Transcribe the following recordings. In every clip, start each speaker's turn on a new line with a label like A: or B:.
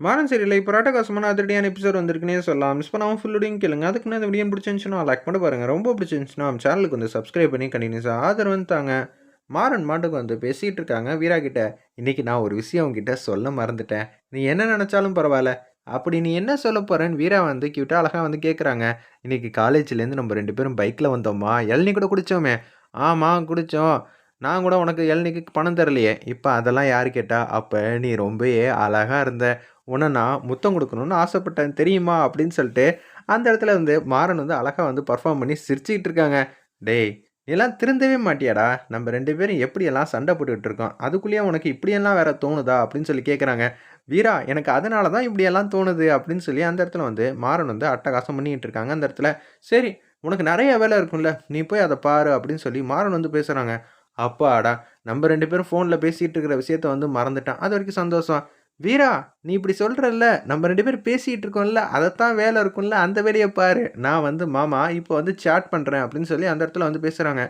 A: மாறன் சரியில்லை. இப்போ ராட்டகாசமான அதிரடியான எபிசோட் வந்திருக்குனே சொல்லலாம். மிஸ் பண்ணாமல் ஃபுல்லுடையும் கேளுங்க. அதுக்கு இந்த வீடியோ பிடிச்சிருந்துச்சுன்னா லைக் பண்ணி பாருங்கள் ரொம்ப பிடிச்சிருந்துச்சுன்னா நம்ம சேனலுக்கு வந்து சப்ஸ்கிரைப் பண்ணி கண்டினியூஸாக ஆதரவு வந்துட்டாங்க மாறன் மாட்டுக்கு வந்து பேசிகிட்டு இருக்காங்க. வீரா கிட்ட இன்றைக்கி நான் ஒரு விஷயம் உங்ககிட்ட சொல்ல மறந்துட்டேன். நீ என்ன நினச்சாலும் பரவாயில்ல. அப்படி நீ என்ன சொல்ல போகிறேன்னு வீரா வந்து கியூட்டாக அழகாக வந்து கேட்குறாங்க இன்றைக்கி காலேஜ்லேருந்து நம்ம ரெண்டு பேரும் பைக்கில் வந்தோமா? இளநீ கூட குடித்தோமே ஆமாம் குடித்தோம் நான் கூட உனக்கு இளநீக்கு பணம் தரலையே. இப்போ அதெல்லாம் யார் கேட்டால் அப்போ நீ ரொம்பவே அழகாக இருந்த. உன்னை நான் முத்தம் கொடுக்கணும்னு ஆசைப்பட்டேன் தெரியுமா? அப்படின்னு சொல்லிட்டு அந்த இடத்துல வந்து மாறன் வந்து அழகாக வந்து பர்ஃபார்ம் பண்ணி சிரிச்சுக்கிட்டு இருக்காங்க. டேய் எல்லாம் திருந்தவே மாட்டியாடா? நம்ம ரெண்டு பேரும் எப்படியெல்லாம் சண்டை போட்டுக்கிட்டு இருக்கோம்? அதுக்குள்ளேயே உனக்கு இப்படியெல்லாம் வேற தோணுதா? அப்படின்னு சொல்லி கேட்குறாங்க வீரா எனக்கு அதனால தான் இப்படியெல்லாம் தோணுது அப்படின்னு சொல்லி அந்த இடத்துல வந்து மாறன் வந்து அட்டகாசம் பண்ணிக்கிட்டு இருக்காங்க அந்த இடத்துல. சரி உனக்கு நிறைய வேலை இருக்கும்ல நீ போய் அதை பாரு அப்படின்னு சொல்லி மாறன் வந்து பேசுகிறாங்க அப்பாடா நம்ம ரெண்டு பேரும் ஃபோனில் பேசிகிட்டு இருக்கிற விஷயத்த வந்து மறந்துட்டான். அது வரைக்கும் சந்தோஷம். வீரா நீ இப்படி சொல்கிறல்ல நம்ம ரெண்டு பேரும் பேசிகிட்டு இருக்கோம்ல அதைத்தான் வேலை இருக்கும்ல அந்த வேலையை பாரு. நான் வந்து மாமா இப்போ வந்து சாட் பண்ணுறேன் அப்படின்னு சொல்லி அந்த இடத்துல வந்து பேசுகிறாங்க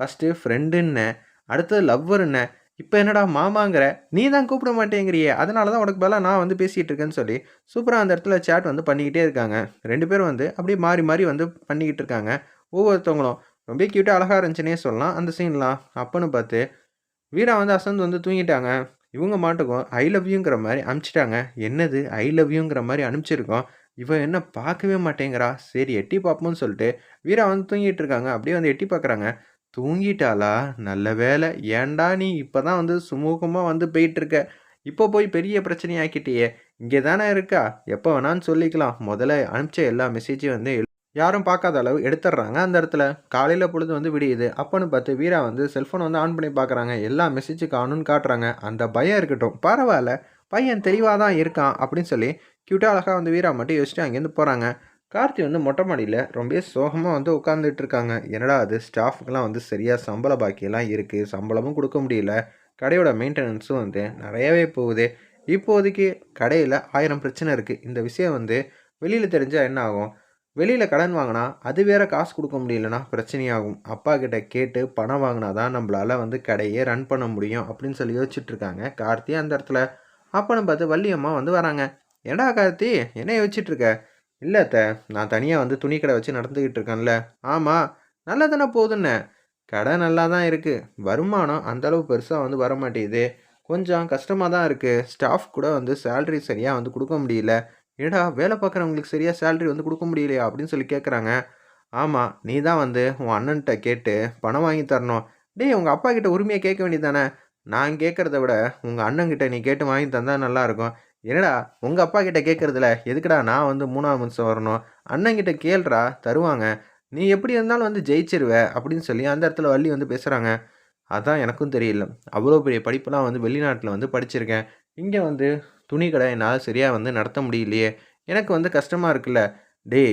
A: ஃபஸ்ட்டு ஃப்ரெண்டுன்னு அடுத்தது லவ்வருன்னு இப்போ என்னடா மாமாங்கிற? நீ தான் கூப்பிட மாட்டேங்கிறியே. அதனால தான் உனக்கு பதிலாக நான் வந்து பேசிகிட்டு இருக்கேன்னு சொல்லி. சூப்பராக அந்த இடத்துல சேட் வந்து பண்ணிக்கிட்டே இருக்காங்க. ரெண்டு பேரும் வந்து அப்படியே மாறி மாறி வந்து பண்ணிக்கிட்டு இருக்காங்க. ஒவ்வொருத்தவங்களும் ரொம்ப க்யூட்டாக அழகாக இருந்துச்சுன்னே சொல்லலாம் அந்த சீன்லாம் அப்போன்னு பார்த்து வீரா வந்து அசந்து வந்து தூங்கிட்டாங்க. இவங்க மாட்டுக்கும் ஐ லவ் யூங்கிற மாதிரி அனுப்பிச்சிட்டாங்க. என்னது? ஐ லவ் யூங்கிற மாதிரி அனுப்பிச்சிருக்கோம். இவன் என்ன பார்க்கவே மாட்டேங்கிறா. சரி எட்டி பார்ப்போம்னு சொல்லிட்டு வீரா வந்து தூங்கிட்டு இருக்காங்க. அப்படியே வந்து எட்டி பார்க்குறாங்க. தூங்கிட்டாளா? நல்ல வேலை ஏன்டா நீ இப்போ தான் வந்து சுமூகமாக வந்து போயிட்டுருக்க? இப்போ போய் பெரிய பிரச்சனையாக்கிட்டியே. இங்கே தானே இருக்கா? எப்போ வேணான்னு சொல்லிக்கலாம். முதல்ல அனுப்பிச்ச எல்லா மெசேஜையும் வந்து யாரும் பார்க்காத அளவு எடுத்துடுறாங்க. அந்த இடத்துல காலையில் பொழுது வந்து விடியுது. அப்போன்னு பார்த்து வீரா வந்து செல்ஃபோன் வந்து ஆன் பண்ணி பார்க்குறாங்க. எல்லா மெசேஜ் காணும்னு காட்டுறாங்க. அந்த பயம் இருக்கட்டும். பரவாயில்ல. பையன் தெளிவாக தான் இருக்கான் அப்படின்னு சொல்லி க்யூட்டாக அழகாக வந்து வீரா மட்டும் யோசிச்சுட்டு அங்கேருந்து போகிறாங்க கார்த்தி வந்து மொட்டை மாடியில் ரொம்ப சோகமாக வந்து உட்காந்துட்டு இருக்காங்க. என்னடா அது? ஸ்டாஃபுக்கெலாம் வந்து சரியாக சம்பள பாக்கியெல்லாம் இருக்குது சம்பளமும் கொடுக்க முடியல. கடையோட மெயின்டெனன்ஸும் வந்து நிறையவே போகுது. இப்போதைக்கு கடையில் ஆயிரம் பிரச்சனை இருக்குது இந்த விஷயம் வந்து வெளியில் தெரிஞ்சால் என்ன ஆகும்? வெளியில் கடன் வாங்கினா அது வேற காசு கொடுக்க முடியலன்னா பிரச்சனையாகும். அப்பா கிட்ட கேட்டு பணம் வாங்கினா தான் நம்மளால் வந்து கடையே ரன் பண்ண முடியும் அப்படின்னு சொல்லி யோசிச்சுட்டு இருக்காங்க கார்த்தி அந்த இடத்துல. அப்பன்னு பார்த்து வள்ளியம்மா வந்து வராங்க. ஏடா கார்த்தி என்ன யோசிச்சுட்ருக்க இல்லை த நான் தனியாக வந்து துணி கடை வச்சு நடந்துக்கிட்டு இருக்கேன்ல. ஆமாம் நல்லா தானே போதுன்னு கடை நல்லா தான் இருக்குது வருமானம் அந்தளவு பெருசாக வந்து வர மாட்டேங்குது கொஞ்சம் கஷ்டமாக தான் இருக்குது ஸ்டாஃப் கூட வந்து சேல்ரி சரியாக வந்து கொடுக்க முடியல. ஏடா வேலை பார்க்குறவங்களுக்கு சரியாக சேலரி வந்து கொடுக்க முடியலையா? அப்படின்னு சொல்லி கேட்குறாங்க ஆமாம் நீ தான் வந்து உன் அண்ணன்கிட்ட கேட்டு பணம் வாங்கி தரணும். டேய் உங்கள் அப்பா கிட்ட உரிமையை கேட்க வேண்டியதானே நான் கேட்குறத விட உங்கள் அண்ணன்கிட்ட நீ கேட்டு வாங்கி தந்தால் நல்லாயிருக்கும் என்னடா உங்கள் அப்பா கிட்ட கேட்குறதுல எதுக்குடா நான் வந்து மூணாவது நிமிஷம் வரணும்? அண்ணங்கிட்ட கேள்றா தருவாங்க. நீ எப்படி இருந்தாலும் வந்து ஜெயிச்சிருவ அப்படின்னு சொல்லி அந்த இடத்துல வள்ளி வந்து பேசுகிறாங்க அதான் எனக்கும் தெரியல. அவ்வளோ பெரிய படிப்பெல்லாம் வந்து வெளிநாட்டில் வந்து படிச்சிருக்கேன். இங்கே வந்து துணி கடை என்னால் சரியாக வந்து நடத்த முடியலையே. எனக்கு வந்து கஷ்டமாக இருக்குல்ல. டே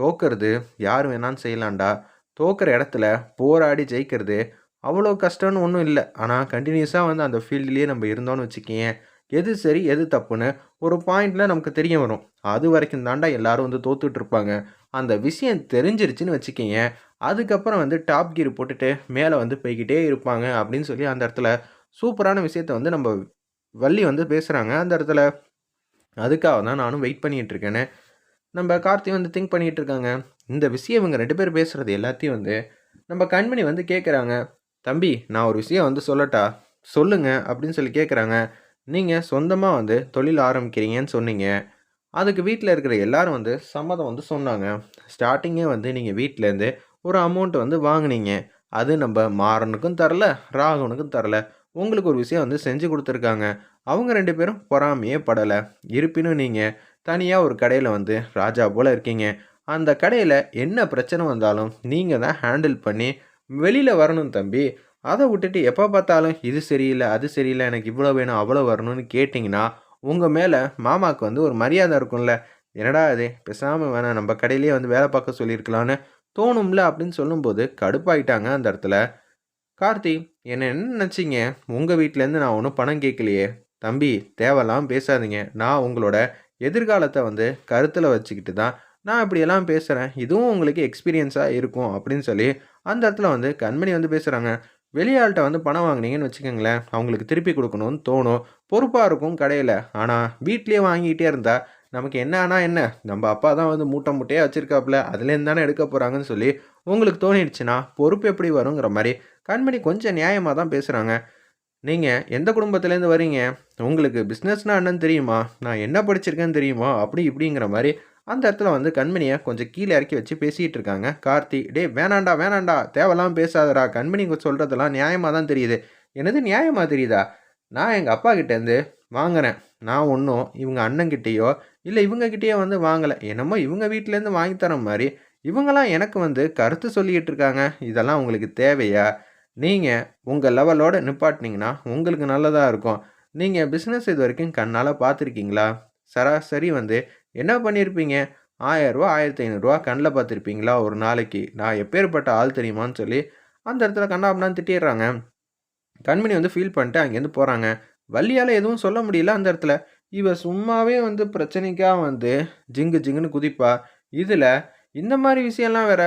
A: தோக்கிறது யார் வேணாலும் செய்யலாம்டா. தோக்கிற இடத்துல போராடி ஜெயிக்கிறது அவ்வளோ கஷ்டம்னு ஒன்றும் இல்லை. ஆனால் கண்டினியூஸாக வந்து அந்த ஃபீல்ட்லேயே நம்ம இருந்தோம்னு வச்சுக்கேன் எது சரி எது தப்புன்னு ஒரு பாயிண்டில் நமக்கு தெரிய வரும். அது வரைக்கும் தாண்டா எல்லாரும் வந்து தோத்துட்டு இருப்பாங்க. அந்த விஷயம் தெரிஞ்சிருச்சுன்னு வச்சுக்கிங்க அதுக்கப்புறம் வந்து டாப் கீர் போட்டுட்டு மேலே வந்து போய்கிட்டே இருப்பாங்க அப்படின்னு சொல்லி அந்த இடத்துல சூப்பரான விஷயத்த வந்து நம்ம வள்ளி வந்து பேசுகிறாங்க அந்த இடத்துல அதுக்காக தான் நானும் வெயிட் பண்ணிகிட்ருக்கேன்னு நம்ம கார்த்தி வந்து திங்க் பண்ணிகிட்டு இருக்காங்க. இந்த விஷயம் இவங்க ரெண்டு பேர் பேசுகிறது எல்லாத்தையும் வந்து நம்ம கண்மணி வந்து கேட்குறாங்க தம்பி நான் ஒரு விஷயம் வந்து சொல்லட்டா? சொல்லுங்க அப்படின்னு சொல்லி கேட்குறாங்க நீங்கள் சொந்தமாக வந்து தொழில் ஆரம்பிக்கிறீங்கன்னு சொன்னீங்க. அதுக்கு வீட்டில் இருக்கிற எல்லாரும் வந்து சம்மதம் வந்து சொன்னாங்க. ஸ்டார்டிங்கே வந்து நீங்கள் வீட்டிலேருந்து ஒரு அமௌண்ட் வந்து வாங்கினீங்க. அது நம்ம மாறனுக்கும் தரல ராகவனுக்கும் தரல. உங்களுக்கு ஒரு விஷயம் வந்து செஞ்சு கொடுத்துருக்காங்க. அவங்க ரெண்டு பேரும் பொறாமையே படலை. இருப்பினும் நீங்கள் தனியாக ஒரு கடையில் வந்து ராஜா போல் இருக்கீங்க. அந்த கடையில் என்ன பிரச்சனை வந்தாலும் நீங்கள் தான் ஹேண்டில் பண்ணி வெளியில் வரணும் தம்பி. அதை விட்டுட்டு எப்போ பார்த்தாலும் இது சரியில்லை அது சரியில்லை எனக்கு இவ்வளோ வேணும் அவ்வளோ வரணும்னு கேட்டிங்கன்னா உங்கள் மேலே மாமாவுக்கு வந்து ஒரு மரியாதை இருக்கும்ல. என்னடா அது பேசாமல் வேணாம் நம்ம கடையிலேயே வந்து வேலை பார்க்க சொல்லியிருக்கலான்னு தோணும்ல அப்படின்னு சொல்லும்போது கடுப்பாயிட்டாங்க அந்த இடத்துல. கார்த்தி என்ன என்ன நினச்சிங்க? உங்கள் வீட்டிலேருந்து நான் ஒன்றும் பணம் கேட்கலையே. தம்பி தேவையெல்லாம் பேசாதீங்க. நான் உங்களோட எதிர்காலத்தை வந்து கருத்தில் வச்சுக்கிட்டு தான் நான் இப்படியெல்லாம் பேசுகிறேன் இதுவும் உங்களுக்கு எக்ஸ்பீரியன்ஸாக இருக்கும் அப்படின்னு சொல்லி அந்த இடத்துல வந்து கண்மணி வந்து பேசுகிறாங்க வெளியாள்கிட்ட வந்து பணம் வாங்குனீங்கன்னு வச்சுக்கோங்களேன். அவங்களுக்கு திருப்பி கொடுக்கணும்னு தோணும். பொறுப்பாக இருக்கும் கடையில். ஆனால் வீட்லேயே வாங்கிக்கிட்டே இருந்தால் நமக்கு என்ன ஆனால் என்ன? நம்ம அப்பா தான் வந்து மூட்டை மூட்டையாக வச்சுருக்காப்புல அதுலேருந்து தானே எடுக்க போகிறாங்கன்னு சொல்லி உங்களுக்கு தோணிடுச்சுன்னா பொறுப்பு எப்படி வருங்கிற மாதிரி கண்மணி கொஞ்சம் நியாயமாக தான் பேசுகிறாங்க நீங்கள் எந்த குடும்பத்துலேருந்து வரீங்க? உங்களுக்கு பிஸ்னஸ்னால் என்னன்னு தெரியுமா? நான் என்ன படிச்சிருக்கேன்னு தெரியுமா? அப்படி இப்படிங்கிற மாதிரி அந்த இடத்துல வந்து கண்மணியை கொஞ்சம் கீழே இறக்கி வச்சு பேசிகிட்டு இருக்காங்க. கார்த்தி டே வேணாண்டா வேணாண்டா தேவைலாம் பேசாதடா. கண்மணி சொல்கிறதெல்லாம் நியாயமாக தான் தெரியுது. என்னது நியாயமாக தெரியுதா? நான் எங்கள் அப்பா கிட்டேருந்து வாங்குறேன். நான் ஒன்றும் இவங்க அண்ணங்கிட்டேயோ இல்லை இவங்கக்கிட்டேயோ வந்து வாங்கலை. என்னமோ இவங்க வீட்டிலேருந்து வாங்கி தர மாதிரி இவங்களாம் எனக்கு வந்து கருத்து சொல்லிக்கிட்டு இருக்காங்க. இதெல்லாம் உங்களுக்கு தேவையா? நீங்கள் உங்கள் லெவலோட நிப்பாட்டினீங்கன்னா உங்களுக்கு நல்லதாக இருக்கும். நீங்கள் பிஸ்னஸ் இது வரைக்கும் கண்ணால் பார்த்துருக்கீங்களா சராசரி வந்து என்ன பண்ணியிருப்பீங்க ஆயிரரூவா ஆயிரத்தி ஐநூறுரூவா கண்ணில் பார்த்துருப்பீங்களா ஒரு நாளைக்கு? நான் எப்பேற்பட்ட ஆள் தெரியுமான்னு சொல்லி அந்த இடத்துல கண்ணா அப்படின்னா திட்டிடுறாங்க. கண்மணி வந்து ஃபீல் பண்ணிட்டு அங்கேருந்து போகிறாங்க வள்ளியால் எதுவும் சொல்ல முடியல அந்த இடத்துல. இவ சும்மாவே வந்து பிரச்சனைக்காக வந்து ஜிங்கு ஜிங்குன்னு குதிப்பா. இதில் இந்த மாதிரி விஷயம்லாம் வேற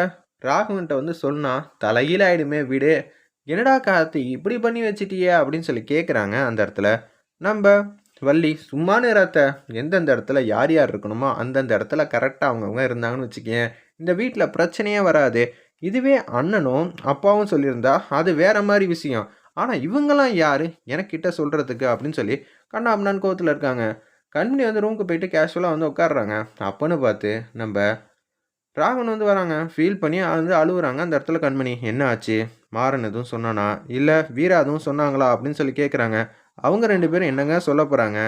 A: ராகவன்ட்ட வந்து சொன்னால் தலையில் ஆயிடுமே வீடு. என்னடா கார்த்தி இப்படி பண்ணி வச்சிட்டியே அப்படின்னு சொல்லி கேட்குறாங்க அந்த இடத்துல. நம்ம வள்ளி சும்மா நேரத்தை எந்தெந்த இடத்துல யார் யார் இருக்கணுமோ அந்தந்த இடத்துல கரெக்டாக அவங்கவுங்க இருந்தாங்கன்னு வச்சுக்கேன் இந்த வீட்டில் பிரச்சனையே வராது. இதுவே அண்ணனும் அப்பாவும் சொல்லியிருந்தா அது வேற மாதிரி விஷயம். ஆனால் இவங்கெல்லாம் யார்? எனக்கிட்ட சொல்கிறதுக்கு அப்படின்னு சொல்லி கண்ணா கோவத்தில் இருக்காங்க. கண்மணி வந்து ரூமுக்கு போயிட்டு கேஷுவலாக வந்து உட்காடுறாங்க அப்போன்னு பார்த்து நம்ம ராகவன் வந்து வராங்க. ஃபீல் பண்ணி வந்து அழுகுறாங்க அந்த இடத்துல கண்மணி என்ன ஆச்சு? மாறன் எதுவும் சொன்னானா? இல்லை வீரா எதுவும் சொன்னாங்களா? அப்படின்னு சொல்லி கேட்குறாங்க அவங்க ரெண்டு பேரும் என்னங்க சொல்ல போகிறாங்க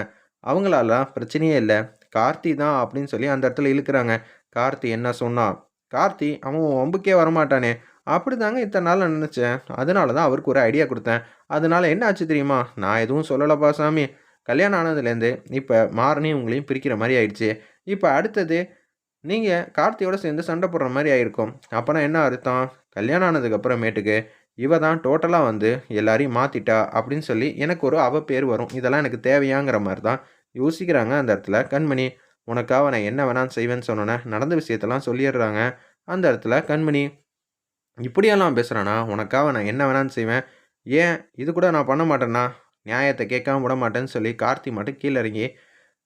A: அவங்களாலாம் பிரச்சனையே இல்லை. கார்த்தி தான் அப்படின்னு சொல்லி அந்த இடத்துல இழுக்கிறாங்க. கார்த்தி என்ன சொன்னான் கார்த்தி அவன் ஒம்புக்கே வரமாட்டானே. அப்படி தாங்க இத்தனை நாள் நான் நினச்சேன். அதனால தான் அவருக்கு ஒரு ஐடியா கொடுத்தேன். அதனால என்ன ஆச்சு தெரியுமா? நான் எதுவும் சொல்லலப்பா சாமி. கல்யாணம் ஆனதுலேருந்து இப்போ மாறனையும் உங்களையும் பிரிக்கிற மாதிரி ஆயிடுச்சு. இப்போ அடுத்தது நீங்கள் கார்த்தியோட சேர்ந்து சண்டை போடுற மாதிரி ஆயிருக்கும். அப்போனா என்ன அர்த்தம்? கல்யாணம் ஆனதுக்கப்புறமேட்டுக்கு இவ தான் டோட்டலாக வந்து எல்லாரையும் மாற்றிட்டா அப்படின்னு சொல்லி எனக்கு ஒரு அவ பேர் வரும். இதெல்லாம் எனக்கு தேவையாங்கிற மாதிரி தான் யோசிக்கிறாங்க அந்த இடத்துல கண்மணி. உனக்காக நான் என்ன வேணான்னு செய்வேன்னு சொன்னோன்னே நடந்த விஷயத்தெல்லாம் சொல்லிடுறாங்க. அந்த இடத்துல கண்மணி இப்படியெல்லாம் பேசுகிறானா உனக்காக நான் என்ன வேணாலும் செய்வேன். ஏன்? இது கூட நான் பண்ண மாட்டேன்னா? நியாயத்தை கேட்காம விட மாட்டேன்னு சொல்லி கார்த்தி மட்டும் கீழே இறங்கி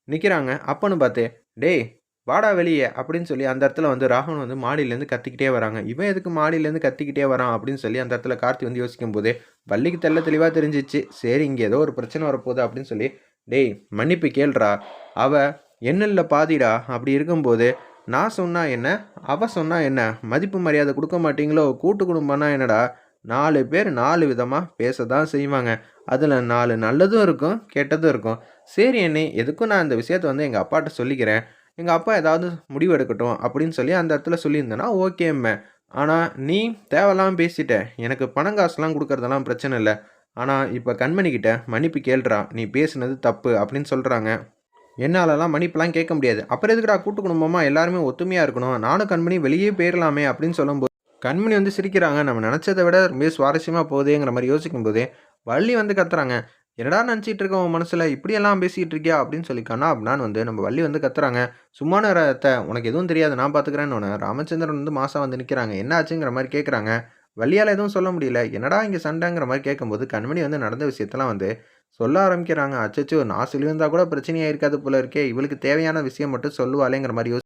A: நிற்கிறாங்க அப்பன்னு பார்த்து டேய் வாடா வெளியே அப்படின்னு சொல்லி அந்த இடத்துல வந்து ராகவன் வந்து மாடியிலேருந்து கத்திக்கிட்டே வராங்க. இவன் எதுக்கு மாடியிலேருந்து கத்திக்கிட்டே வரான் அப்படின்னு சொல்லி அந்த இடத்துல கார்த்தி வந்து யோசிக்கும் போது வள்ளிக்கு தெல்ல தெளிவாக தெரிஞ்சிச்சு. சரி இங்கே ஏதோ ஒரு பிரச்சனை வரப்போகுது அப்படின்னு சொல்லி டேய் மன்னிப்பு கேள்றா அவள் என்னில் பாதிடா. அப்படி இருக்கும்போது நான் சொன்னால் என்ன? அவ சொன்னால் என்ன? மதிப்பு மரியாதை கொடுக்க மாட்டீங்களோ? கூட்டு குடும்பம்னா என்னடா? நாலு பேர் நாலு விதமாக பேச தான் செய்வாங்க. அதில் நாலு நல்லதும் இருக்கும் கெட்டதும் இருக்கும். சரி என்னை எதுக்கும் நான் இந்த விஷயத்த வந்து எங்கள் அப்பாட்ட சொல்லிக்கிறேன். எங்கள் அப்பா ஏதாவது முடிவு எடுக்கட்டும் அப்படின்னு சொல்லி அந்த இடத்துல சொல்லியிருந்தேன்னா ஓகேம்மே ஆனால் நீ தேவையில்லாமல் பேசிட்ட. எனக்கு பணம் காசுலாம் கொடுக்கறதெல்லாம் பிரச்சனை இல்லை. ஆனால் இப்போ கண்மணிக்கிட்ட மன்னிப்பு கேள்றா. நீ பேசுனது தப்பு அப்படின்னு சொல்கிறாங்க என்னாலலாம் மன்னிப்புலாம் கேட்க முடியாது. அப்புறம் எதுக்குடா கூட்டு குடும்பமாக எல்லாருமே ஒத்துமையாக இருக்கணும்? நானும் கண்மணி வெளியே போயிடலாமே அப்படின்னு சொல்லும்போது கண்மணி வந்து சிரிக்கிறாங்க. நம்ம நினச்சதை விட ரொம்ப சுவாரஸ்யமாக போகுதுங்கிற மாதிரி யோசிக்கும் போதே வள்ளி வந்து கத்துறாங்க. என்னடா நினச்சிட்டு இருக்க உன் மனசில்? இப்படியெல்லாம் பேசிகிட்டு இருக்கியா? அப்படின்னு சொல்லி கண்ணா அப்படின்னு வந்து நம்ம வள்ளி வந்து கத்துறாங்க. சும்மா ரத்தை உனக்கு எதுவும் தெரியாது. நான் பார்த்துக்கிறேன்னு ராமச்சந்திரன் வந்து மாதம் வந்து நிற்கிறாங்க என்ன ஆச்சுங்கிற மாதிரி கேட்குறாங்க வள்ளியால் எதுவும் சொல்ல முடியல. என்னடா இங்கே சண்டைங்கிற மாதிரி கேட்கும்போது கண்மணி வந்து நடந்த விஷயத்தெல்லாம் வந்து சொல்ல ஆரம்பிக்கிறாங்க. அச்சச்சோ நான் சொல்லியிருந்தா கூட பிரச்சனையாக இருக்காது போல இருக்கே. இவளுக்கு தேவையான விஷயம் மட்டும் சொல்லுவாளேங்கிற மாதிரி யோசி